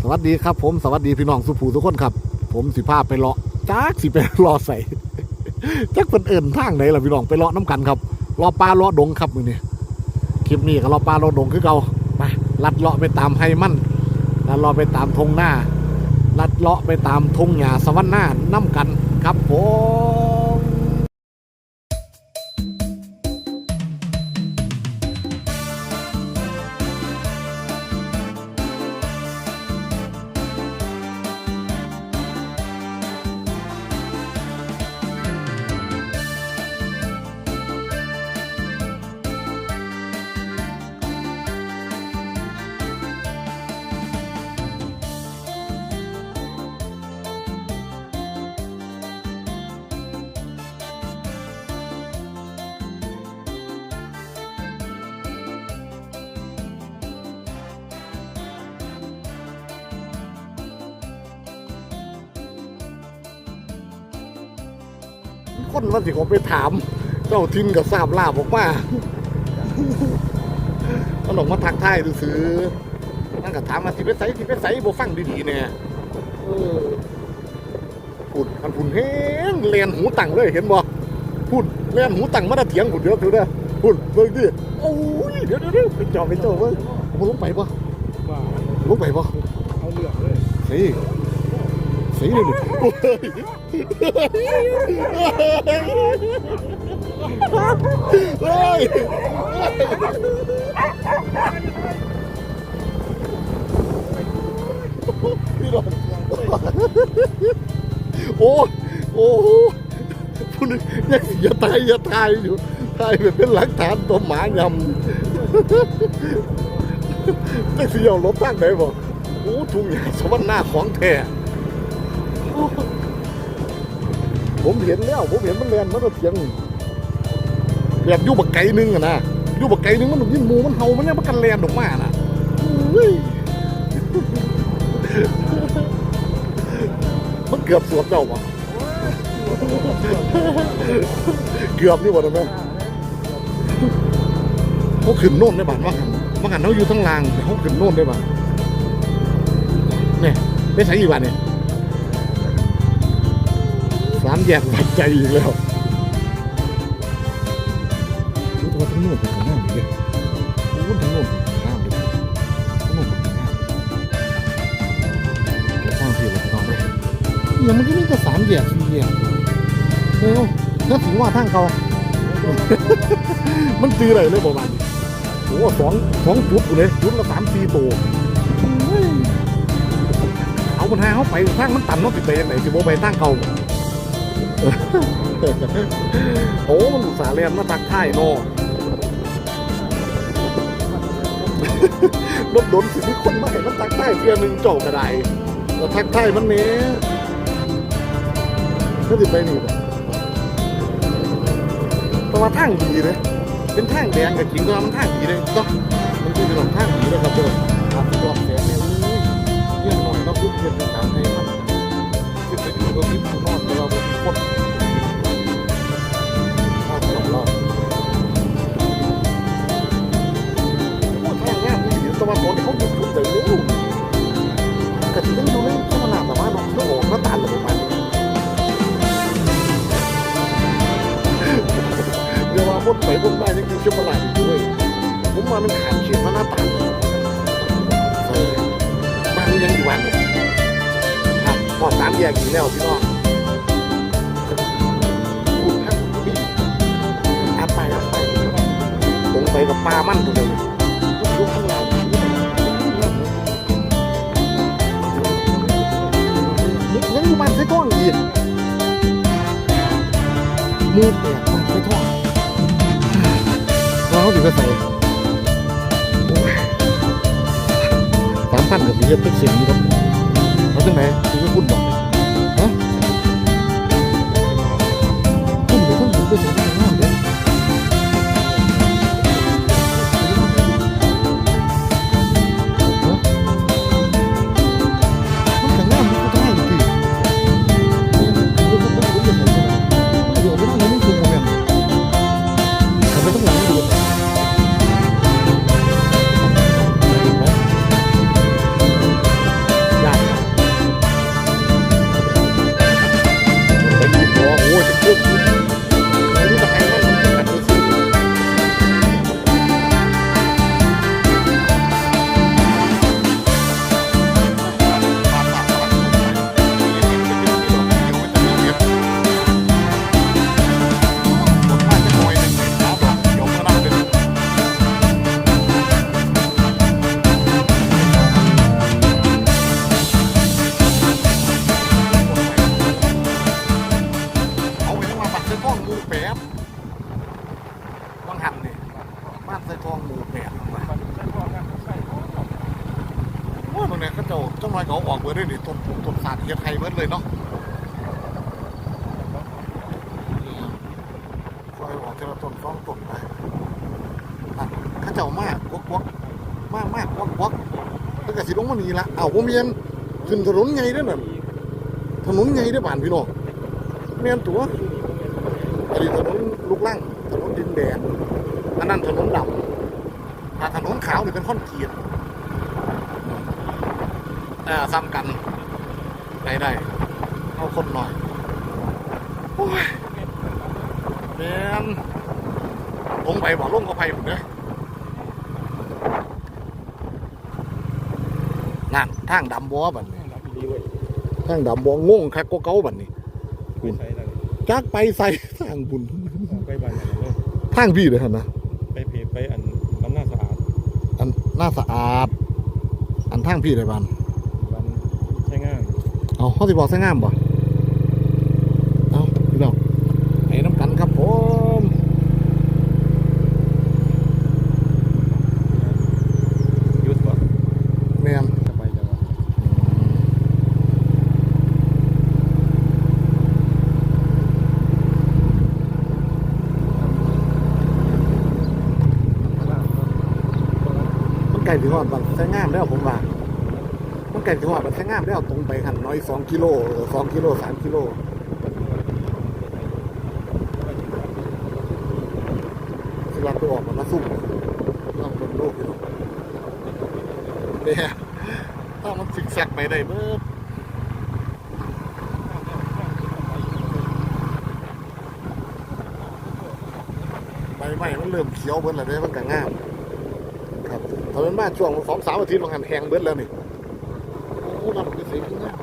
สวัสดีครับ ผมสวัสดีพี่น้องสุภูทุกคนครับ ผมสิพาไปเลาะจักสิไปรอใส่จักเป็นเอิ่นทางไหนล่ะพี่น้องไปเลาะน้ำกันครับรอปลารอดงครับมือนี้คลิปนี้ก็รอปลารอดงคือเก่าไปลัดเลาะไปตามไฮมันลัดเลาะไปตามทงหน้า ลัดเลาะไปตามทงหญ้าสวรรค์หน้าน้ำกันครับผม คนว่าสิผมไปถาม เจ้าทินกับทราบลาบออกมามันออกมาทักทายซื้อๆนั่นก็ถามมาสิไปใส่สิไปใส่บ่ฟังดีๆเนี่ยเออพูดอันพุ่นแห้งเลียนหูตังเลยเห็นบ่พูดเลียนหูตังมาได้เถียงพูดเดี๋ยวเดี๋ยวเดี๋ยวพูดเบิ่งดิโอ้ยเดี๋ยวเดี๋ยวเดี๋ยวไปจอไปจอเบิ่งมึงลงไปบ่ว่าลงไปบ่เอาเหลืองเลยสิ สิเลยดิโอ้ยเฮ้ยพี่น้องโอ้โอ้พูดยังอย่าตายอย่าตายอยู่ตายแบบเป็นหลักฐานตัวหมายำจักสิเอารถตั้งไหนบอกโอ้ทุ่งหญ้าสวรรค์หน้าของแท้ ผมเห็นแล้วผมเห็นมันแลนมันระเถียงแบบยู่บักไก่หนึงอะนะยู่บักไก่หนึงมันยินหมูมันเห่ามันเนี่ยมันกันแลนออกมาน่ะมันเกือบสวมเจ้าปะเกือบนี่หมดเลยไหมเขาขึ้นโน่นได้บ้านว่าหันว่าหันเขาอยู่ทั้งลางเขาขึ้นโน่นได้บ้านเนี่ยไม่ใช่อีกบ้านเนี่ยามแยกวัดใจอีกแล้วรู้ตัวทั้งโน่นเป็นของหน้าเลยโอ้ทั้งโน่นเป็นของหน้าเลยทั้งโน่นเป็นของหน้าเดี๋ยวสร้างที่เราจะนอนได้ยังมันก็มีแต่สามแยกสี่แยกเออแล้วถึงว่าทางเขา มันตีอะไรเลยประมาณนี้โอ้สองสองจุดอยู่เลยจุดละสามสี่ตัวเอาปัญหาเขาไปทางมันตันเนาะติดไปยังไงสิโบไปทางเขา โอ้มสาเรียนมาตักท่ายเนรถโดนสิมีคนมาเห็นมันตักท่เพียหนึ่งเจากระไดแล้วทักท่มันเนี้ยก็ติดไปนี่แต่ว่าทางดีเลยเป็นทางแดงกับจริงก็มันทางดีเลยก็มันคือเป็นหลงทางดีเลยครับเด้อครับรอบแสนเนี่ยเยี่ยมหน่อยเราพูดเพียน มันตัวเลยยุคข้างล่างยังอยู่บ้านใช้ก้อนอีกมูดเนี่ยบ้านใช้ท่อเราเขาถึงจะใส่สามพันกับมีเยอะเป็นเสียงครับเขาจังไหนถึงจะคุณบอก ข้าเจ้ามากวักวักมากมากวักวักแล้วก็สิลงมานีละเอาผมเรียนขึ้นถนนไงเด้อนั่นถนนไงเด้บ้านพี่น้องแม่นตัวอันนี้ถนนลูกลังถนนดินแดงอันนั้นถนนดำถ้าถนนขาวนี่เป็นคอนกรีตเอ่ซ้ำกันได้ได้เอาคนหน่อยโอ้ยแมน ลงไปบ่ลงก็ไปหมดเนี่ยนั่นทางดำบัวบัดนี้รับดีเว้ยทางดำบัวงงคักก็เก้าบัดนี้ใช้ได้จักไปใส่ทางบุญไปบ้านอย่างนั้นเลยทางพี่เลยฮะนะไปเพจไปอันน้ำหน้าสะอาดอันน่าสะอาด อันทางพี่เลยบ้านวันใช้งานเอาเขาสิบอกใส่งามบ่เอาพี่น้องให้น้ำกันครับผม ยุดก่อน แม่น สบายจังวะ มันไก่ถึงหอดบันใช้งามแล้วผมว่ามันไก่ถึงหอดบันใช้งามแล้วตรงไปหันน้อยสองกิโลสองกิโลสามกิโลสิวันตัวออกมันมาซุ่มลองเป็นโลกอยู่เนี่ยถ้ามันสิกแซกไปได้เบิดใบไม้มันเริ่มเขียวเบิดแล้วเด้มันก็งาม ทำเป็นบ้านช่วงสองสามอาทิตย์มันหันแหงเบิดแล้วนี่โอ้โหมันเป็นสีนี้นะ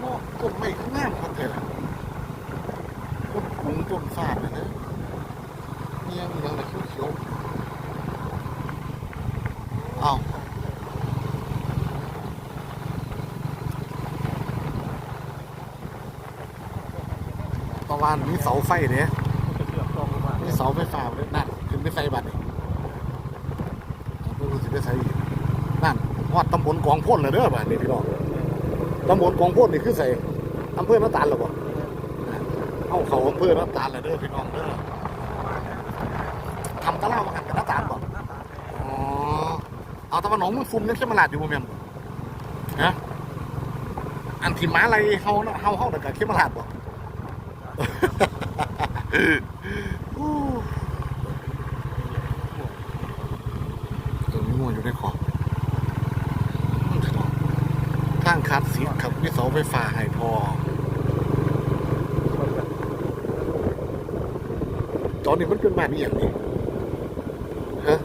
เนาะต้นไม้ข้างหน้าครับเถอะต้นขุงต้นฟาดเลยนะเนี่ยมันอะไรเขียวๆอ้าว ประมาณมีเสาไฟเนี่ยเชือกต้องมามีเสาไฟฟ้าเลยนั่นขึ้นไปใส่บัตรนี่ไม่รู้สิไปใส่อีกนั่นฮอดตำบลกองพ่นเลยเด้อบ้านนี่พี่น้องตำบลกองพ่นนี่คือใส่อำเภอน้ำตาลหรอบ่เอาเขาอำเภอน้ำตาลเลยเด้อพี่น้องเด้อทำตะเล่ามาหันกับน้ำตาลบ่อ๋อเอาแตะวันหนองมึงฟุ่มเนี่ยใช่มาลาดอยู่บ่แม่นบ่ฮะอันที่ม้าอะไรเฮาเฮาเฮาแต่กับเข้มมาลาดบ่ ตัวนี้ง่วงอยู่ในขอบข้างคัดสีขับมีเสาไฟฟ้าให้พอตอนนี้มันเป็นบ้านนี่อย่างนี้ฮะ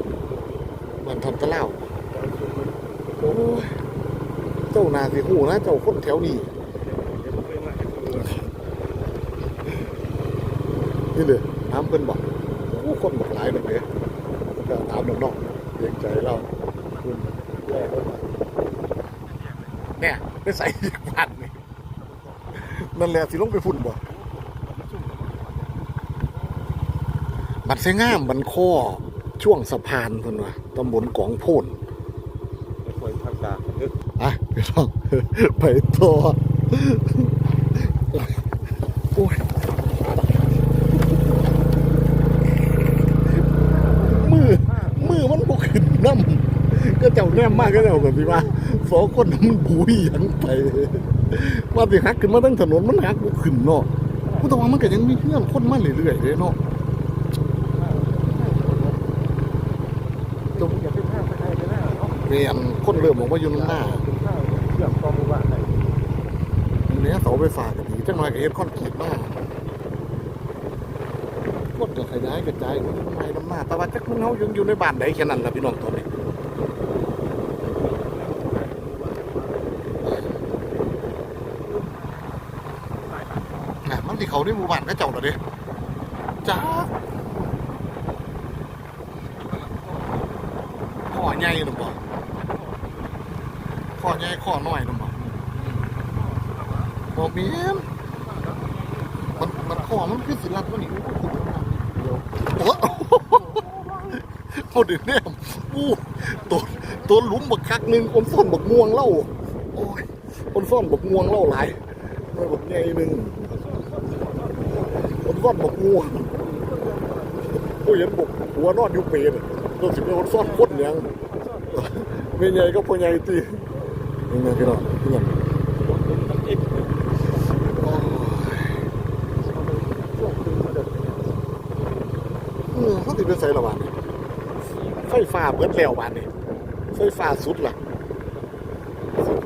บ้านทำตะเล่าโอ้ยเจ้านาสิหูนะ เจ้าคนแถวนี้ นี่เลยน้ำเพิ่นบอกโอ้คนบอกหลายแบบนี้ก็ตามน้องๆเลี้ยงใจเราคุณแย่เข้ามาเนี่ยไปใส่อีกพันนี่นั่นแหละสิลงไปฝุ่นบ่บัดเสงามบันข้อช่วงสะพานเพิ่นว่าตำบลกองโพนคอยทางกลางเอออะไปลองไปต่อโอ้ยมือ มือมันบกขึ้นน้ำก็เจ้า แนมมากก็เจ้าแบบที่ว่าสองคนมันบุยหยังไปว่าสิหักขึ้นมาตั้งถนนมันหักบ่ขึ้นเนาะกูต้องว่ามันก็ยังมีเพื่อนคนมาเรื่อยๆเลยเนาะจงอย่าไปลาดไปใครไปหน้าเนาะเรียนคนเริ่มบอกว่าอยู่หน้าเชือกต้อมาบ้านไหนอันเนี้ยเสาไฟฟ้าก็ดีจังหน่อยก็เฮ็ดคอนกรีตมากคนก็ขยายกระจายไม่น้ำหน้าแต่ว่าจักมันเฮายังอยู่ในบ้านใดแค่นั้นล่ะพี่น้องตอนนี้ น่ะมันที่ เขาในหมู่บ้านก็เจ้าเหรเด้จ้าข้อใหญ่หรือเปล่าข้อใหญ่ข้อน้อยหรือเปล่าบอกเมียนมันมันขอมันคือสิรัดมันนี่โอ้โหเอาเดี๋ยวแน่อู้ตัวตัวหลุมบักคักหนึ่งคนซ่อนบักม่วงเล่าโอ้ยคนซ่อนบักม่วงเล่าหลายบักใหญ่หนึ่ง นซ่อนบกม่วงโอ้เห็นบกหัวนอนอยู่เปรตตัวสิบเป็นคนซ่อนคนยังไม่ใหญ่ก็พอใหญ่ตีนี่ไงพี่น้องพี่น้องเออเขาติดเป็นไสละบาทไฟฟ้าเบิดแล้วบาทนี่ไฟฟ้าสุดล่ะ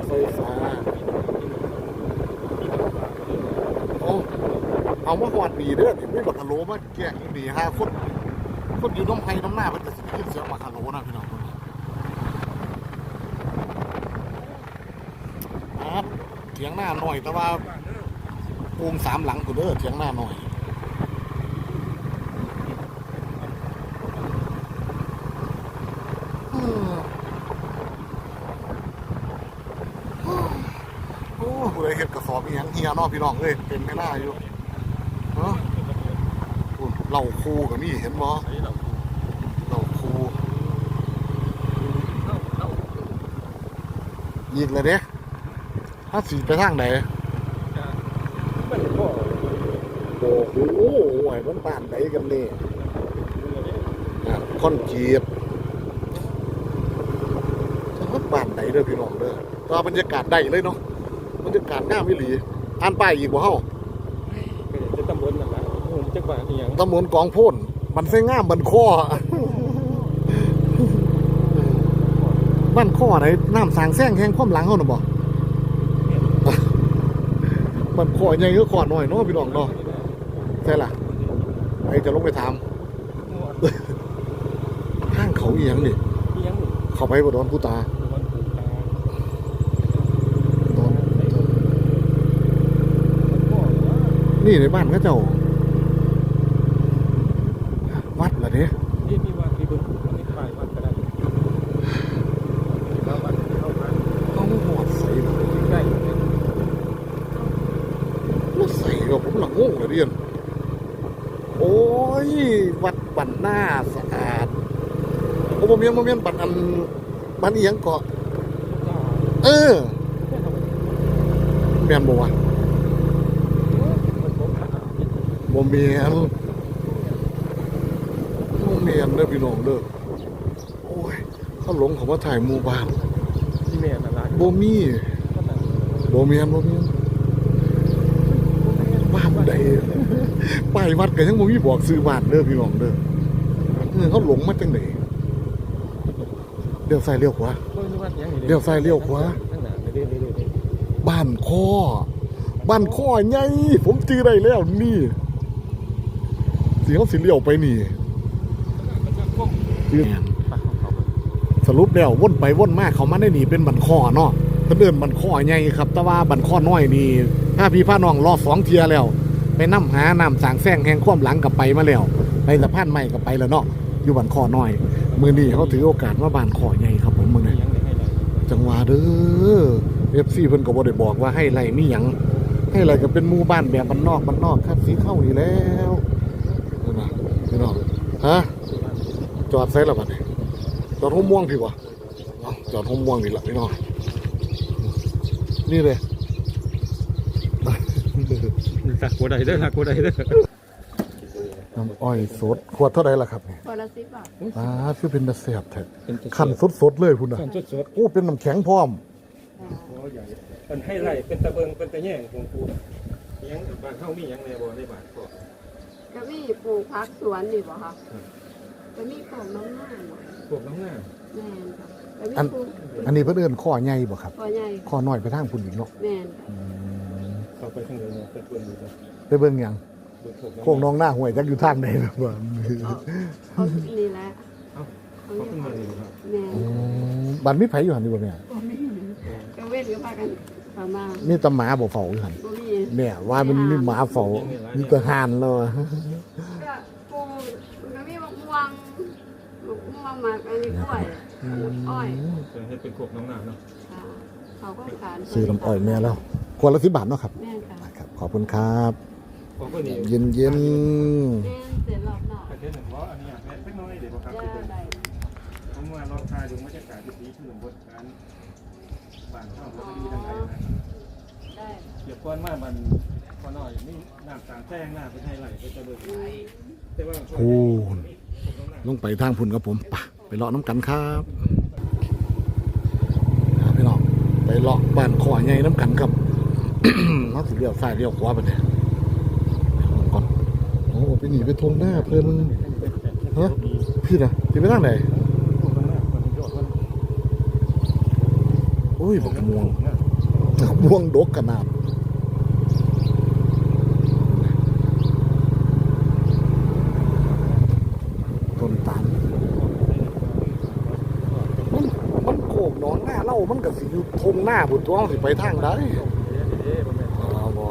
ไฟฟ้า เอามาหอดดีเด้อนี่ไม่บักกะโลมาแกล้งดีฮะคนคนอยู่น้ำไผ่น้ำหน้ามันจะสิขึ้นเสียงบักกะโลนะพี่น้องครับเถียงหน้าหน่อยแต่ว่าโงสามหลังกูเด้อเถียงหน้าหน่อยอืมโอ้ผู้ใดเห็ดกระสอบอีหยังเฮียนอพี่น้องเอ้ยเป็นไม่น่าอยู่ เหล่าคูกับนี่เห็นบ่เหล่าคูยิงเลยเด้ถ้าสีไปทางไหนมันก็โอ้โหไหวมันป่านไหนกันนี่อ่อนกรีตมันป่านไหนเด้อพี่น้องเด้อตว่าบรรยากาศได้เลยเนาะบรรยากาศงามวิหลีอ่านป้ายอีกบ่เฮาจะตำบลนั่นแหละ จักว่าอีหยังตำบลกองโพ่นมันใส่ง่ามบันข้อ บ้านข้อไหนน้ำสางแซงแข่งความหลังเฮาหน่ะบ่บ้านข้อใหญ่ก็ข้อน้อยเนาะพี่น้องเนาะใช่ล่ะไอจะลงไปถามทางเขาอีหยังนี่อีหยังนี่เขาไปบ่โดนผู้ตา มันถูกตานี่ในบ้านเขาเจ้า วัดล่ะ เนี่มีว่าที่บึงมันนี่ป้ายวัดก็ได้แล้ววัดเข้ามาต้องหอใส่ล่ะใกล้แล้วใส่ก็ผมละงงเลยเรียน โอ้ย วัดบันหน้าสะอาดโอ้บ่เมียนบ่เมียนบันอันบันอีหยังเกาะ เออแมนบ่วะบ่เมียน ยนเด้อพี่น้องเด้อโอ้ยเขาหลงเขามาถ่ายหมู่บ้านที่แม่นั่นล่ะบ่มีบ่เมียนบ่เมียนบ้านใดป้ายวัดก็ยังบ่มีบอกซื้อบ้านเด้อพี่น้องเด้อเออเขาหลงมาจังได๋เลี้ยวซ้ายเลี้ยวขวาเลี้ยวซ้ายเลี้ยวขวาข้างหน้าเรื่อยๆบ้านข้อบ้านข้อใหญ่ผมจื้อได้แล้วนี่สิเขาสิเลี้ยวไปนี่ จื้อสรุปแล้ววนไปวนมาเขามาได้นี่เป็นบันข้อเนาะเพิ่นเดินบันข้อใหญ่ครับ แต่ว่าบันข้อน้อยนี่ถ้าพี่พาน้องรอสองเทียแล้ว ไปนํหาน้ำสางแซงแห่งความหลังกับไปมาแล้วไปสะพานใหม่กับไปแล้วเนาะอยู่บันข้อน้อยมื้อนี้เขาถือโอกาสมาบ้านข้อใหญ่ครับผมมื้อนี้จังหวะเด้อเอฟซีเพิ่นก็บ่ได้บอกว่าให้ไรมีหยังให้ไรก็เป็นหมู่บ้านแบบบ้านนอกบ้านนอกครับสีเข้านี่แล้วเห็นบ่พี่น้องฮะ จอดไสแล้วบัดนี้จอดห้มม่วงพี่วะเอ้าจอดห้มม่วงนี่ล่ะพี่น้องนี่เลยหักหัวใดเด้อหักหัวใดเด้อน้ำอ้อยสดขวดเท่าไหร่ล่ะครับนี่คนละสิบบาทอ่าคือเป็นตะเสียบแท้เป็นจะขันสดๆเลยพุ่นน่ะขันสดโอ้เป็นน้ำแข็งพร้อมๆหัวใหญ่เป็นให้ไรเป็นตะเบิงเป็นตะแย่งของกูยังบ้านเฮามีหยังแน่บ่ในบ้านก็ก็มีปลูกพักสวนนี่บ่คะ ก็มีปลูกน้ำหน้าหน่อยพวกน้ำหน้าแม่นค่ะก็มีอันปลูกอันนี้เพิ่นเอิ้นข้อใหญ่บ่ครับพ่อใหญ่ข้อน้อยไปทางพุ่นอีกเนาะแม่นค่ะอืมเข้าไปข้างในเนาะเป็นเบิ่งอยู่เนาะไปเบิ่งหยังเบิ่งพวกโคงน้องหน้าห่วยจักอยู่ทางใดนะว่าเอาเอานี่แหละเขาเอาเพิ่งมาอยู่ครับแม่นอืมบ้านมีไผอยู่หันอยู่บ่แม่บ่มีก็เว้นก็พากันประมาณมีแตหมาบ่เฝ้าอยู่หันบ่มี แม่ว่ามันมีหมาเฝ้ามีแต่ห่านแล้วอะ ก็ปลูกก็มีมะม่วงมะม่วง หมากอันนี้กล้วยอ้อยจะให้เป็นพวกน้ำหน้าเนาะค่ะเขาก็ขานซื้อน้ำอ้อยแม่แล้วขวดละสิบบาทเนาะครับแม่นค่ะครับ ขอบคุณครับของคนนี้เย็นเย็นแม่นเสร็จรอบนอกประเทศหนึ่งเพราะอันนี้แม่เล็กน้อยเดี๋ยวครับจะได้ผมว่าลองทายดูบรรยากาศที่ดีขึ้นบนการบ้านข้าวเราไม่ดีทางไหนนะได้เกี่ยวก้อนมาบันพอน้อยนี่น้ำต่างแจ้งหน้าเป็นไทยไหลก็จะเบิกอืมแต่ว่าๆพูนลงไปทางพุ่นครับผมไป ไปเลาะน้ำกันครับครับพี่น้องไปเลาะบ้านขอใหญ่น้ำกันครับเขาสิเลี้ยวซ้ายเลี้ยวขวาไปเนี่ยก่อนโอ้ไปหนีไปทงหน้าเพิ่นฮะพี่นะพี่ไปทางไหนโอ้ยบอกม่วงม่วงดกขนาดต้นตาลมันมันโคกหนองหน้า เล่ามันก็สิอยู่ทงหน้าบุตรตัวสิไปทางใดอ๋อบ่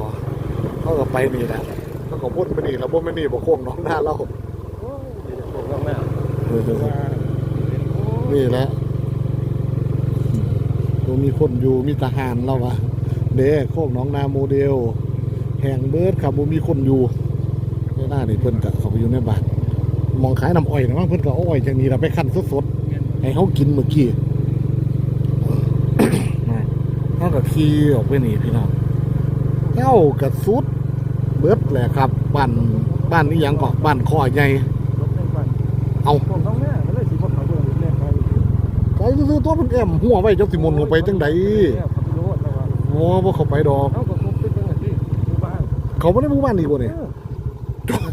เขาก็ไปนี่แหละเขาก็พ่นไปนี่แล้วพ่นไปนี่บ่โคกหนองหน้าเล่าเออนี่แหละบ่มีคนอยู่มีทหารแล้ววะเด้โคกหนองนาโมเดล แห่งเบิร์ดครับบ่มีคนอยู่ในหน้านี่เพิ่นก็เข้าไปอยู่ในบ้านมองขายน้ำอ้อยนะมั้งเพิ่นก็เอาอ้อยจากนี้ล่ะไปคั่นสดๆให้เขากินเมื่อกี้ เขากับขี่ออกไปนี่พี่น้องเอ้ากับสุดเบิดแหละครับบ้านบ้านนี้ยังเกาะบ้านคอใหญ่เอาผมต้องแม่ไม่ได้สีพวกเขาเดินแม่ใครไปซื้อๆตัวมันแอมหัวไว้จักสิมนต์ลงไปจังใดเนี่ยเขาไม่รู้แต่ว่าโอ้บ่เข้าไปดอก เขาก็คงเป็นยังไงที่หมู่บ้านเขาบ่ได้หมู่บ้านนี่บ่นี่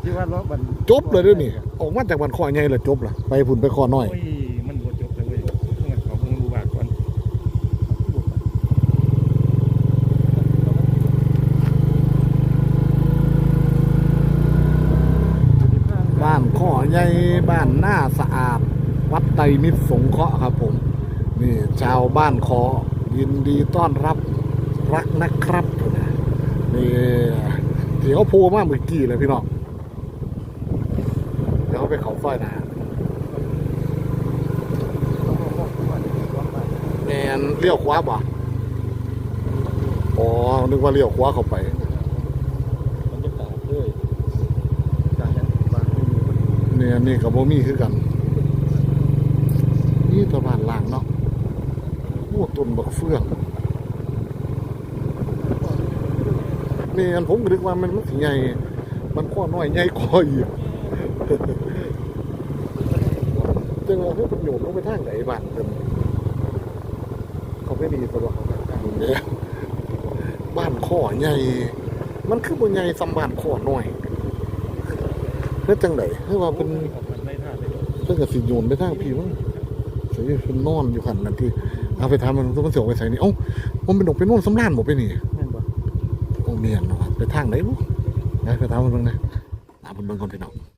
ที่ว่าล้อบันจบเลยเด้อนี่ ออกมาจากบ้านคอใหญ่แล้วจบล่ะไปพุ่นไปคอน้อย โอ้ยมันบ่จบเลยเว้ยเพื่อนเขาเพิ่งรู้บาทก่อน บ้านข้อใหญ่บ้านหน้าสะอาด วัด ไตรมิตรสงเคราะห์ครับผม นี่ชาวบ้านคอยินดีต้อนรับรักนะครับนะนี่ที่เขาโพมากเมื่อกี้เลยพี่น้องเดี๋ยวเขาไปเขาฝ้ายนะแมนเลี้ยวขวาบ่อ๋อนึกว่าเลี้ยวขวาเข้าไปเนี่ยนี่กับโบมี่คือกัน ตะบานล่างเนาะโอ้ต้นบักเฟืองนี่อันผมก็นึกว่ามันมันใหญ่ มันข้อน้อยใหญ่กว่าอีกจังว่าเขาเป็นโยมลงไปทางไหนบ้านเพิ่นเขาไม่ดีตัวเนี่ยบ้านข้อใหญ่ มันคือบ่ใหญ่ซ้ำบ้านข้อน้อยเฮ็ดจังไดคือว่าเป็นไม่ท่าเลยเพิ่นก็สิโยนไปทางพี่มั้ง สิเพิ่นอนอยู่ขันนั่นที่เอาไปทำมันต้องเสียวไปใส่นี่เอ้ามันเป็นดอกไปนอนสำรานหมดไปนี่แม่นบ่โอ้เมียนเนาะไปทางไหนบุไปไปทำมันบ้างนะถามมันบ้างก่อนพี่น้อง